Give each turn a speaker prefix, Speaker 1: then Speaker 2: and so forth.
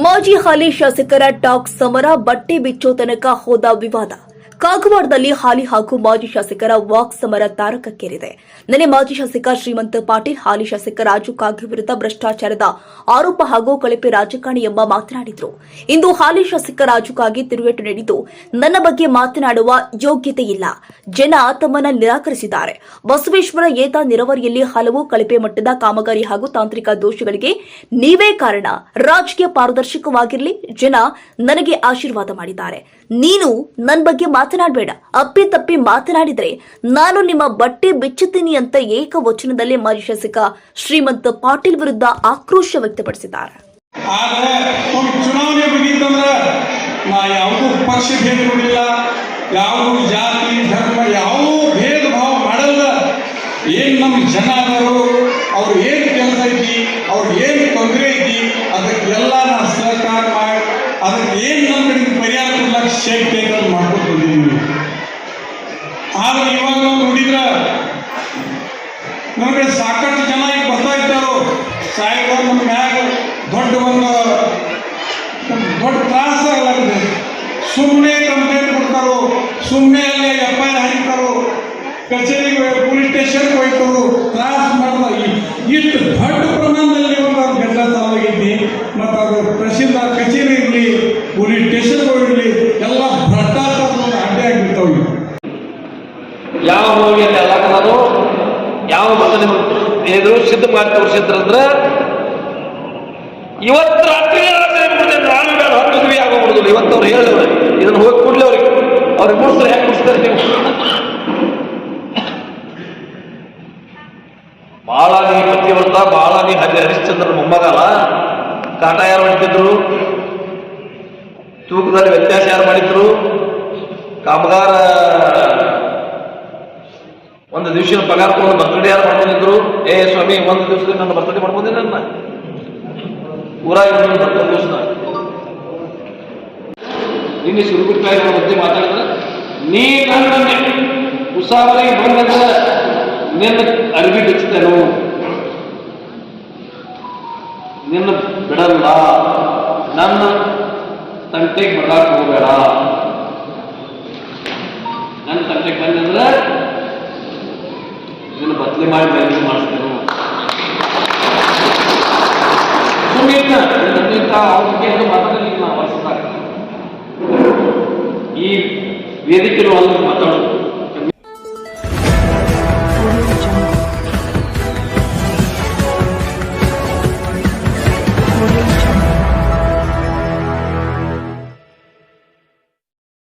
Speaker 1: ಮಾಜಿ ಹಾಲಿ ಶಾಸಕರ ಟಾಕ್ ಸಮರ ಬಟ್ಟೆ ಬಿಚ್ಚೋ ತನಕ ಹೋದ ವಿವಾದ. ಕಾಗವಾಡದಲ್ಲಿ ಹಾಲಿ ಹಾಗೂ ಮಾಜಿ ಶಾಸಕರ ವಾಕ್ ಸಮರ ತಾರಕಕ್ಕೇರಿದೆ. ನಿನ್ನೆ ಮಾಜಿ ಶಾಸಕ ಶ್ರೀಮಂತ ಪಾಟೀಲ್, ಹಾಲಿ ಶಾಸಕ ರಾಜು ಕಾಗೆ ವಿರುದ್ಧ ಭ್ರಷ್ಟಾಚಾರದ ಆರೋಪ ಹಾಗೂ ಕಳಪೆ ರಾಜಕಾರಣಿ ಎಂಬ ಮಾತನಾಡಿದ್ರು. ಇಂದು ಹಾಲಿ ಶಾಸಕ ರಾಜು ಕಾಗೆ ತಿರುಗೇಟು ನೀಡಿದ್ದು, ನನ್ನ ಬಗ್ಗೆ ಮಾತನಾಡುವ ಯೋಗ್ಯತೆ ಇಲ್ಲ ಜನ ತಮ್ಮನ್ನ ನಿರಾಕರಿಸಿದ್ದಾರೆ. ಬಸವೇಶ್ವರ ಏತ ನೀರಾವರಿಯಲ್ಲಿ ಹಲವು ಕಳಪೆ ಮಟ್ಟದ ಕಾಮಗಾರಿ ಹಾಗೂ ತಾಂತ್ರಿಕ ದೋಷಗಳಿಗೆ ನೀವೇ ಕಾರಣ. ರಾಜಕೀಯ ಪಾರದರ್ಶಕವಾಗಿರಲಿ, ಜನ ನನಗೆ ಆಶೀರ್ವಾದ ಮಾಡಿದ್ದಾರೆ. ನೀನು ನನ್ನ ಬಗ್ಗೆ ಮಾತನಾಡಬೇಡ. ಅಪ್ಪಿ ತಪ್ಪಿ ಮಾತನಾಡಿದ್ರೆ ನಾನು ನಿಮ್ಮ ಬಟ್ಟೆ ಬಿಚ್ಚುತ್ತೀನಿ ಅಂತ ಏಕವಚನದಲ್ಲಿ ಮಾಜಿ ಶಾಸಕ ಶ್ರೀಮಂತ ಪಾಟೀಲ್ ವಿರುದ್ಧ ಆಕ್ರೋಶ ವ್ಯಕ್ತಪಡಿಸಿದ್ದಾರೆ.
Speaker 2: ಜಾತಿ, ಧರ್ಮ ಭೇದ ಭಾವ ಮಾಡಲ್ಲ ಏನ್ ನಮ್ಮ ಜನ ಅವ್ರು ಏನ್ ಕೆಲಸ ಐತಿ? ಅವ್ರು ಏನ್ ತೊಂದರೆ ಐತಿ? ಅದಕ್ಕೆಲ್ಲ ನಾನು ಸಹಕಾರ ಮಾಡಿ, ಅದಕ್ಕೆ ಏನು ನಮ್ಮ ಕಡೆಗೆ ಶೇಕ್ ಶಕ್ತಿ ಅಂತ ಮಾಡ್ಕೊಂಡು ಬಂದಿದ್ದೀನಿ. ಆದ್ರೆ ಇವಾಗ ನಾವು ನೋಡಿದ್ರ ನಮಗೆ ಸಾಕಷ್ಟು ಜನ ಈಗ ಬರ್ತಾ ಇದ್ದಾರೋ ಸಾಹೇಬ ನಮ್ಮ ಮ್ಯಾಗ ದೊಡ್ಡ ಒಂದು ದೊಡ್ಡ ತ್ರಾಸ ಆಗಲಾಗಿದೆ ಸುಮ್ಮನೆ ಕಂಪ್ಲೇಂಟ್ ಕೊಡ್ತಾರೋ ಸುಮ್ಮನೆ ಅಲ್ಲಿ ಎಫ್ ಐ ಆರ್ ಹಾಕ್ತಾರೋ ಕಚೇರಿಗೆ ಪೊಲೀಸ್ ಸ್ಟೇಷನ್ಗೆ ಹೋಗ್ತಾರೋ ತ್ರಾಸ ಮಾಡ್ತಾರೆ ಇಷ್ಟು ದೊಡ್ಡ ಪ್ರಮಾಣದಲ್ಲಿ ಒಂದು ಗಡ್ಡ ಸಾಲಾಗೈತಿ ಮತ್ತು ಅದು ಪ್ರಸಿದ್ಧ ಕಚೇರಿ
Speaker 3: ಮತ ನಿಮಗೆ ಸಿದ್ಧ ಮಾಡಿ ತೋರಿಸಿದ್ರಂದ್ರ ಇವತ್ತು ರಾತ್ರಿ ನಾನು ಬೇಡ ಹತ್ತು ಮದುವೆ ಆಗೋಗ್ಬಿಡುದಿಲ್ಲ ಇವತ್ತು ಅವ್ರು ಹೇಳಿದವ್ರೆ ಇದನ್ನ ಹೋಗಿ ಕೂಡಲೇ ಅವ್ರಿಗೆ. ಅವ್ರಿಗೆ ಮುಡಿಸ್ತಾರೆ ಯಾಕೆ ಮುಡಿಸ್ತಾರೆ ನೀವು ಬಹಳ ನೀ ಪತಿವ್ರತ ಬಹಳ ನೀ ಹರಿ ಹರಿಶ್ಚಂದ್ರ ಮೊಮ್ಮಗಲ್ಲ ಕಾಟ ಯಾರು ಹೊಡಿತಿದ್ರು? ತೂಕದಲ್ಲಿ ವ್ಯತ್ಯಾಸ ಯಾರು ಮಾಡಿದ್ರು? ಕಾಮಗಾರ ಒಂದು ದಿವಸ ಪಗಾರ ತಗೊಂಡು ಬರ್ತಡೇ ಯಾರು ಮಾಡ್ಕೊಂಡಿದ್ರು? ಏ, ಸ್ವಾಮಿ, ಒಂದು ದಿವಸದಲ್ಲಿ ನನ್ನ ಬರ್ತಡೇ ಮಾಡ್ಕೊಂಡೆ ನನ್ನ ಊರಾಗ ಬರ್ತಡೇ ದಿವಸ ನಿನ್ನೆ ಸುರುಗುಟ್ಟಾಯ ಬಗ್ಗೆ ಮಾತಾಡಿದ್ರೆ, ನೀ ನನ್ನ ಉಸಾವರಿ ಬಂದಾಗ ನಿನ್ನ ಅರಿವಿ ಬಿಚ್ಚತೇನು ನಿನ್ನ ಬಿಡಲ್ಲ. ನನ್ನ ತಂಟೆಗೆ ಬರಕ್ಕೆ ಹೋಗಬೇಡ. ನನ್ನ ತಂಟೆಗೆ ಬಂದಂದ್ರೆ ಬದಲಿ ಮಾಡಿ ಬದಲಿ ಮಾಡಿಸ್ತೇನೆ ಸುಮ್ಮನೆ ನನ್ನಿಂದ ಅವ್ರಿಗೆ ಏನು ಮಾತಾಡಲಿಲ್ಲ ವರ್ಷದಾಗ ಈ ವೇದಿಕೆಗಳು ಅಲ್ಲಿ ಮಾತಾಡೋದು.